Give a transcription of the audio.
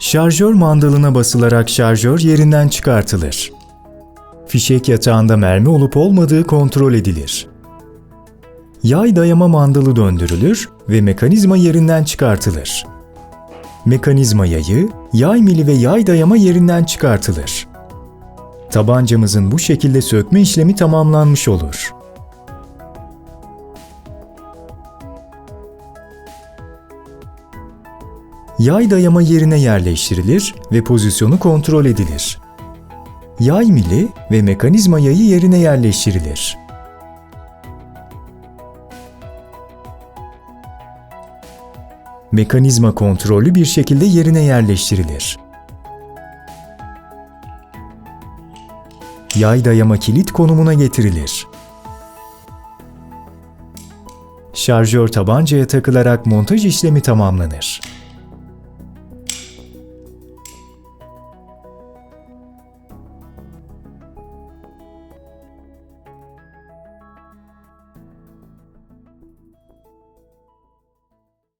Şarjör mandalına basılarak şarjör yerinden çıkartılır. Fişek yatağında mermi olup olmadığı kontrol edilir. Yay dayama mandalı döndürülür ve mekanizma yerinden çıkartılır. Mekanizma yayı, yay mili ve yay dayama yerinden çıkartılır. Tabancamızın bu şekilde sökme işlemi tamamlanmış olur. Yay dayama yerine yerleştirilir ve pozisyonu kontrol edilir. Yay mili ve mekanizma yayı yerine yerleştirilir. Mekanizma kontrollü bir şekilde yerine yerleştirilir. Yay dayama kilit konumuna getirilir. Şarjör tabancaya takılarak montaj işlemi tamamlanır.